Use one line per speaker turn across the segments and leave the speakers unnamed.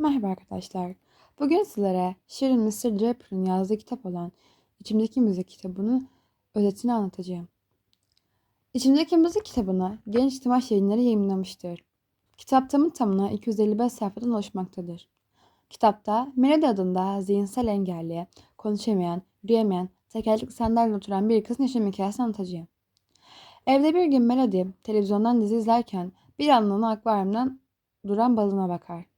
Merhaba arkadaşlar. Bugün sizlere Shirin Mr. Draper'ın yazdığı kitap olan İçimdeki Müzik kitabının özetini anlatacağım. İçimdeki Müzik kitabını Genç Timaş Yayınları yayınlamıştır. Kitap tamı tamına 255 sayfadan oluşmaktadır. Kitapta Melody adında zihinsel engelli, konuşamayan, yürüyemeyen, tekerlekli sandalyede oturan bir kızın yaşam hikayesini anlatacağım. Evde bir gün Melody televizyondan dizi izlerken bir anlığına akvaryumdan duran balığına bakar.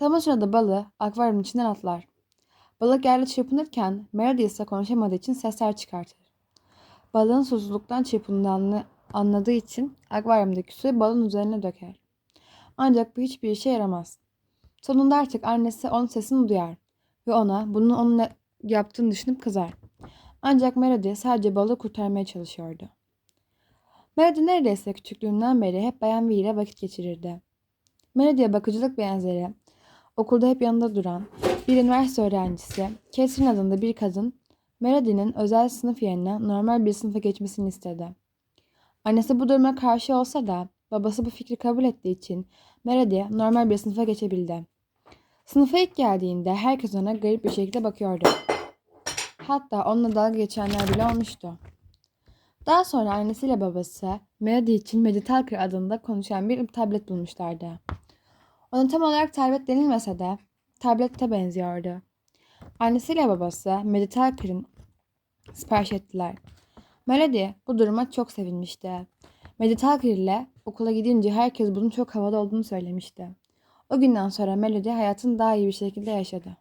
Tam o sırada balığı akvaryumun içinden atlar. Balık yerde çırpınırken ise konuşamadığı için sesler çıkartır. Balığın susuzluktan çırpındığını anladığı için akvaryumdaki suyu balığın üzerine döker. Ancak bu hiçbir işe yaramaz. Sonunda artık annesi onun sesini duyar ve ona bunun onun yaptığını düşünüp kızar. Ancak Melody sadece balığı kurtarmaya çalışıyordu. Melody neredeyse küçüklüğünden beri hep Bayan V ile vakit geçirirdi. Melody'ye bakıcılık benzeri, okulda hep yanında duran bir üniversite öğrencisi, Catherine adında bir kadın, Melody'nin özel sınıf yerine normal bir sınıfa geçmesini istedi. Annesi bu duruma karşı olsa da babası bu fikri kabul ettiği için Melody normal bir sınıfa geçebildi. Sınıfa ilk geldiğinde herkes ona garip bir şekilde bakıyordu. Hatta onunla dalga geçenler bile olmuştu. Daha sonra annesiyle babası Melody için Meditalker adında konuşan bir tablet bulmuşlardı. Ona tam olarak tablet denilmese de tablette benziyordu. Annesiyle babası Meditalker'ın sipariş ettiler. Melody bu duruma çok sevinmişti. Meditalker ile okula gidince herkes bunun çok havalı olduğunu söylemişti. O günden sonra Melody hayatını daha iyi bir şekilde yaşadı.